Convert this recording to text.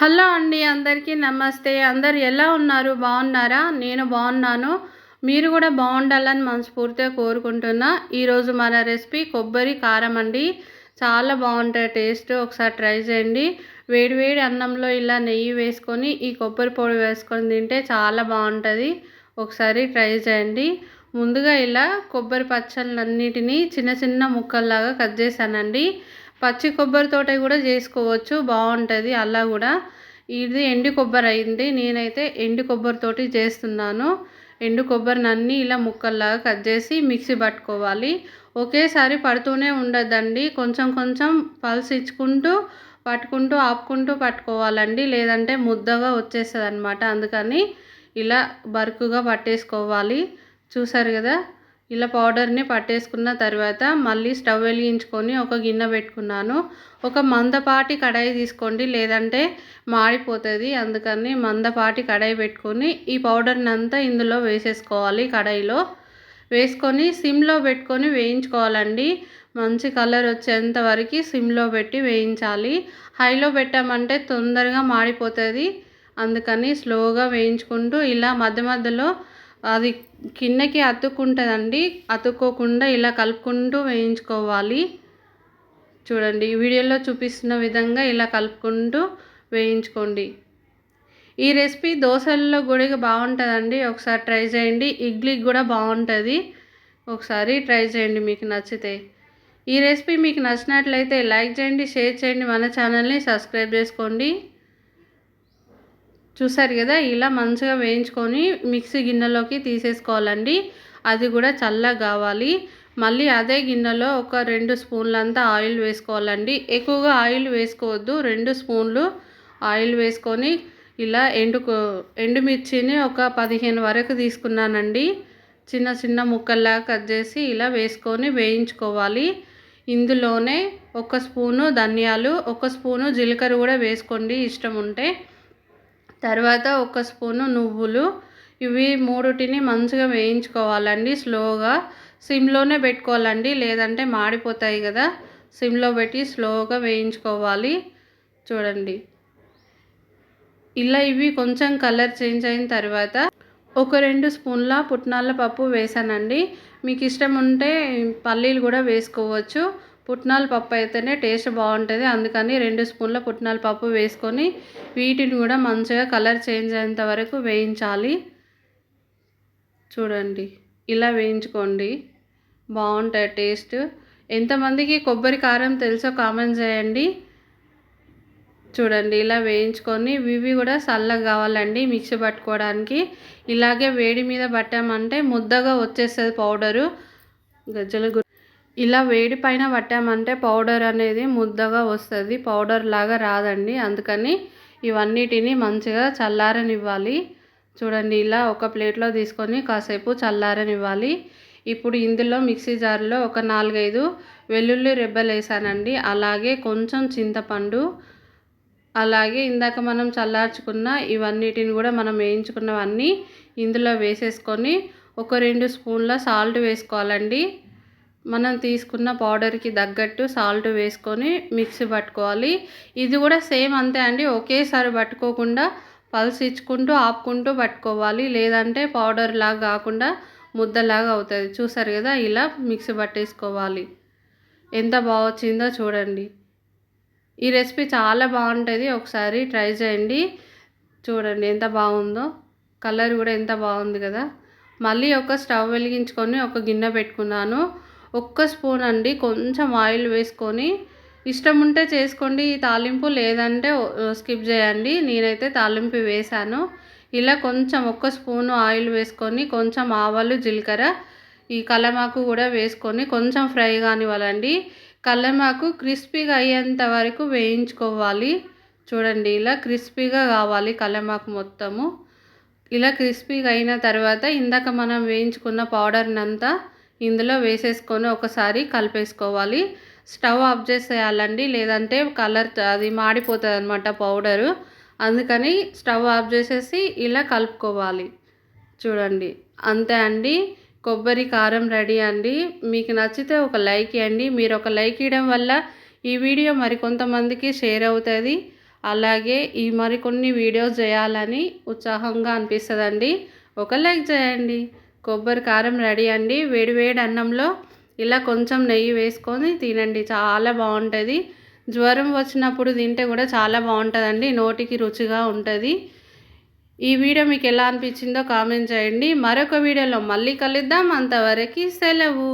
Hello అండి అందరికీ నమస్తే. అందరు ఎలా ఉన్నారు? బాగున్నారా? నేను బాగున్నాను. మీరు కూడా బాగుండాలని మనస్ఫూర్తిగా కోరుకుంటున్నా. ఈరోజు మన రెసిపీ కొబ్బరి కారం అండి. చాలా బాగుంటుంది టేస్ట్ ఒకసారి ట్రై చేయండి. వేడివేడి అన్నంలో ఇలా నెయ్యి వేసుకొని ఈ కొబ్బరి పొడి వేసుకొని తింటే చాలా బాగుంటుంది. ఒకసారి ట్రై చేయండి. ముందుగా ఇలా కొబ్బరి పచ్చళ్ళన్నిటినీ చిన్న చిన్న ముక్కల్లాగా కట్ చేశానండి. పచ్చి కొబ్బరితోటి కూడా చేసుకోవచ్చు బాగుంటుంది అలా కూడా. ఇది ఎండు కొబ్బరి అయింది. నేనైతే ఎండు కొబ్బరితోటి చేస్తున్నాను. ఎండు కొబ్బరిని అన్నీ ఇలా ముక్కల్లాగా కట్ చేసి మిక్సీ పట్టుకోవాలి. ఒకేసారి పడుతూనే ఉండదండి కొంచెం కొంచెం పల్స్ ఇచ్చుకుంటూ పట్టుకుంటూ ఆపుకుంటూ పట్టుకోవాలండి. లేదంటే ముద్దగా వచ్చేస్తుంది అనమాట అందుకని ఇలా బరుకుగా పట్టేసుకోవాలి. చూసారు కదా? ఇలా పౌడర్ని పట్టేసుకున్న తర్వాత మళ్ళీ స్టవ్ వెలిగించుకొని ఒక గిన్నె పెట్టుకున్నాను. ఒక మందపాటి కడాయి తీసుకోండి లేదంటే మాడిపోతుంది. అందుకని మందపాటి కడాయి పెట్టుకొని ఈ పౌడర్ని అంతా ఇందులో వేసేసుకోవాలి కడాయిలో. వేసుకొని సిమ్లో పెట్టుకొని వేయించుకోవాలండి. మంచి కలర్ వచ్చేంత వరకు సిమ్లో పెట్టి వేయించాలి. హైలో పెట్టామంటే తొందరగా మాడిపోతుంది. అందుకని స్లోగా వేయించుకుంటూ ఇలా మధ్య మధ్యలో అది కిందకి అతుక్కుంటుందండి. అతుక్కోకుండా ఇలా కలుపుకుంటూ వేయించుకోవాలి. చూడండి వీడియోలో చూపిస్తున్న విధంగా ఇలా కలుపుకుంటూ వేయించుకోండి. ఈ రెసిపీ దోశల్లో కూడా బాగుంటుందండి. ఒకసారి ట్రై చేయండి. ఇడ్లీకి కూడా బాగుంటుంది. ఒకసారి ట్రై చేయండి మీకు నచ్చితే. ఈ రెసిపీ మీకు నచ్చినట్లయితే లైక్ చేయండి షేర్ చేయండి. మన ఛానల్ని సబ్స్క్రైబ్ చేసుకోండి. చూసారు కదా ఇలా మంచిగా వేయించుకొని మిక్సీ గిన్నెలోకి తీసేసుకోవాలండి. అది కూడా చల్లగా కావాలి. మళ్ళీ అదే గిన్నెలో ఒక రెండు స్పూన్లంతా ఆయిల్ వేసుకోవాలండి. ఎక్కువగా ఆయిల్ వేసుకోవద్దు రెండు స్పూన్లు ఆయిల్ వేసుకొని ఇలా ఎండు ఎండుమిర్చిని ఒక పదిహేను వరకు తీసుకున్నానండి. చిన్న చిన్న ముక్కల్లా కట్ చేసి ఇలా వేసుకొని వేయించుకోవాలి. ఇందులోనే ఒక స్పూను ధనియాలు ఒక స్పూను జీలకర్ర కూడా వేసుకోండి ఇష్టం ఉంటే. తర్వాత ఒక స్పూను నువ్వులు. ఇవి మూడుటిని మంచిగా వేయించుకోవాలండి స్లోగా. సిమ్లోనే పెట్టుకోవాలండి లేదంటే మాడిపోతాయి కదా. సిమ్లో పెట్టి స్లోగా వేయించుకోవాలి. చూడండి. ఇలా ఇవి కొంచెం కలర్ చేంజ్ అయిన తర్వాత ఒక రెండు స్పూన్ల పుట్నాల పప్పు వేసానండి. మీకు ఇష్టం ఉంటే పల్లీలు కూడా వేసుకోవచ్చు. పుట్నాల పప్పు అయితేనే టేస్ట్ బాగుంటుంది. అందుకని రెండు స్పూన్ల పుట్నాల పప్పు వేసుకొని వీటిని కూడా మంచిగా కలర్ చేంజ్ అయ్యేంత వరకు వేయించాలి. చూడండి ఇలా వేయించుకోండి. బాగుంటుంది టేస్ట్. ఎంతమందికి కొబ్బరి కారం తెలుసో కామెంట్ చేయండి. చూడండి ఇలా వేయించుకొని ఇవి కూడా చల్లగా కావాలండి మిక్సీ పట్టుకోవడానికి. ఇలాగే వేడి మీద పట్టామంటే ముద్దగా వచ్చేస్తుంది పౌడరు. గజ్జల ఇలా వేడి పైన పట్టామంటే పౌడర్ అనేది ముద్దగా వస్తుంది. పౌడర్ లాగా రాదండి. అందుకని ఇవన్నిటిని మంచిగా చల్లారనివ్వాలి. చూడండి ఇలా ఒక ప్లేట్లో తీసుకొని కాసేపు చల్లారనివ్వాలి. ఇప్పుడు ఇందులో మిక్సీ జార్లో ఒక నాలుగైదు వెల్లుల్లి రెబ్బలు వేసానండి అలాగే కొంచెం చింతపండు. అలాగే ఇందాక మనం చల్లార్చుకున్న ఇవన్నిటిని కూడా మనం వేయించుకున్నవన్నీ ఇందులో వేసేసుకొని ఒక రెండు స్పూన్ల సాల్ట్ వేసుకోవాలండి. మనం తీసుకున్న పౌడర్కి తగ్గట్టు సాల్ట్ వేసుకొని మిక్సీ పట్టుకోవాలి. ఇది కూడా సేమ్ అంతే అండి. ఒకేసారి పట్టుకోకుండా పల్స్ ఇచ్చుకుంటూ ఆపుకుంటూ పట్టుకోవాలి. లేదంటే పౌడర్ లాగా కాకుండా ముద్దలాగా అవుతుంది. చూసారు కదా? ఇలా మిక్సీ పట్టేసుకోవాలి. ఎంత బాగా వచ్చిందో చూడండి. ఈ రెసిపీ చాలా బాగుంటుంది. ఒకసారి ట్రై చేయండి. చూడండి ఎంత బాగుందో. కలర్ కూడా ఎంత బాగుంది కదా? మళ్ళీ ఒక స్టవ్ వెలిగించుకొని ఒక గిన్నె పెట్టుకున్నాను. ఒక్క స్పూన్ అండి. కొంచెం ఆయిల్ వేసుకొని ఇష్టం ఉంటే చేసుకోండి. ఈ తాలింపు లేదంటే స్కిప్ చేయండి. నేనైతే తాలింపు వేశాను. ఇలా కొంచెం ఒక్క స్పూను ఆయిల్ వేసుకొని కొంచెం ఆవాలు జీలకర్ర ఈ కలమాకు కూడా వేసుకొని కొంచెం ఫ్రై కానివ్వాలండి. కల్లమాకు క్రిస్పీగా అయ్యేంత వరకు వేయించుకోవాలి. చూడండి ఇలా క్రిస్పీగా కావాలి కల్లమాకు మొత్తము. ఇలా క్రిస్పీగా అయిన తర్వాత ఇందాక మనం వేయించుకున్న పౌడర్నంతా ఇందులో వేసేసుకొని ఒకసారి కలిపేసుకోవాలి. స్టవ్ ఆఫ్ చేసేయాలండి. లేదంటే కలర్ అది మాడిపోతుంది అనమాట పౌడరు. అందుకని స్టవ్ ఆఫ్ చేసేసి ఇలా కలుపుకోవాలి. చూడండి. అంతే అండి. కొబ్బరి కారం రెడీ అండి. మీకు నచ్చితే ఒక లైక్ ఇవ్వండి. మీరు ఒక లైక్ ఇవ్వడం వల్ల ఈ వీడియో మరి కొంతమందికి షేర్ అవుతుంది. అలాగే ఈ మరికొన్ని వీడియోస్ చేయాలని ఉత్సాహంగా అనిపిస్తుందండి. ఒక లైక్ చేయండి. కొబ్బరి కారం రెడీ అండి. వేడివేడి అన్నంలో ఇలా కొంచెం నెయ్యి వేసుకొని తినండి. చాలా బాగుంటుంది. జ్వరం వచ్చినప్పుడు తింటే కూడా చాలా బాగుంటుందండి. నోటికి రుచిగా ఉంటుంది. ఈ వీడియో మీకు ఎలా అనిపించిందో కామెంట్ చేయండి. మరొక వీడియోలో మళ్ళీ కలుద్దాం. అంతవరకు సెలవు.